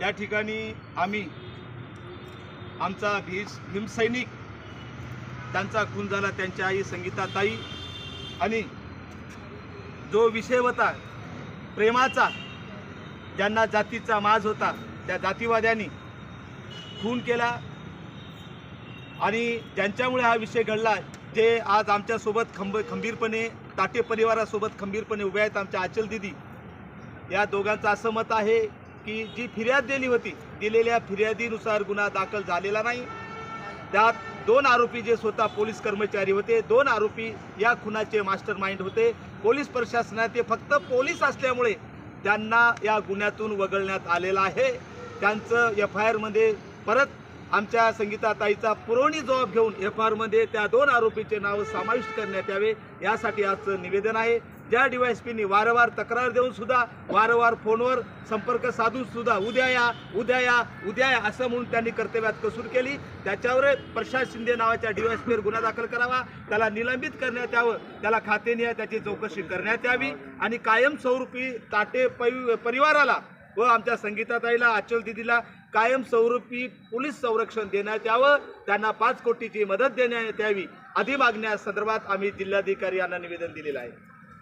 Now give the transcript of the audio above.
या ठिकाणी आम्ही आमचा भीस भीमसैनिक त्यांचा खून झाला त्यांच्या आई संगीताताई आणि जो विषय होता प्रेमाचा ज्यांना जातीचा माज होता त्या जातीवाद्यांनी खून केला आणि ज्यांच्यामुळे हा विषय घडला जे आज आमच्यासोबत खंब खंबीरपणे ताटे परिवारासोबत खंबीरपणे उभे आहेत आमच्या आचल दिदी या दोघांचं असं मत आहे की जी फिर्याद दिली होती दिलेल्या फिर्यादीनुसार गुन्हा दाखल झालेला नाही. त्यात दोन आरोपी जे स्वतः पोलीस कर्मचारी होते दोन आरोपी या खुनाचे मास्टर माइंड होते. पोलीस प्रशासनात फक्त पोलीस असल्यामुळे त्यांना या गुन्ह्यातून वगळण्यात आलेलं आहे. त्यांचं एफ आय आरमध्ये परत आमच्या संगीताताईचा पुरवणी जबाब घेऊन एफ आय आरमध्ये त्या दोन आरोपीचे नाव समाविष्ट करण्यात यावे यासाठी आजचं निवेदन आहे. ज्या डीवायसपींनी वारंवार तक्रार देऊन सुद्धा वारंवार फोनवर संपर्क साधून सुद्धा उद्या या उद्या या उद्या या असं म्हणून त्यांनी कर्तव्यात कसूर केली. त्याच्यावर प्रशांत शिंदे नावाच्या डीवायसपीवर गुन्हा दाखल करावा. त्याला निलंबित करण्यात यावं. त्याला खातेनिहाय त्याची चौकशी करण्यात यावी. आणि कायमस्वरूपी ताटे पै परिवाराला व आमच्या संगीताताईला आचल दिदीला कायमस्वरूपी पोलीस संरक्षण देण्यात यावं. त्यांना पाच कोटीची मदत देण्यात यावी. आदी मागण्या संदर्भात आम्ही जिल्हाधिकारी यांना निवेदन दिलेलं आहे.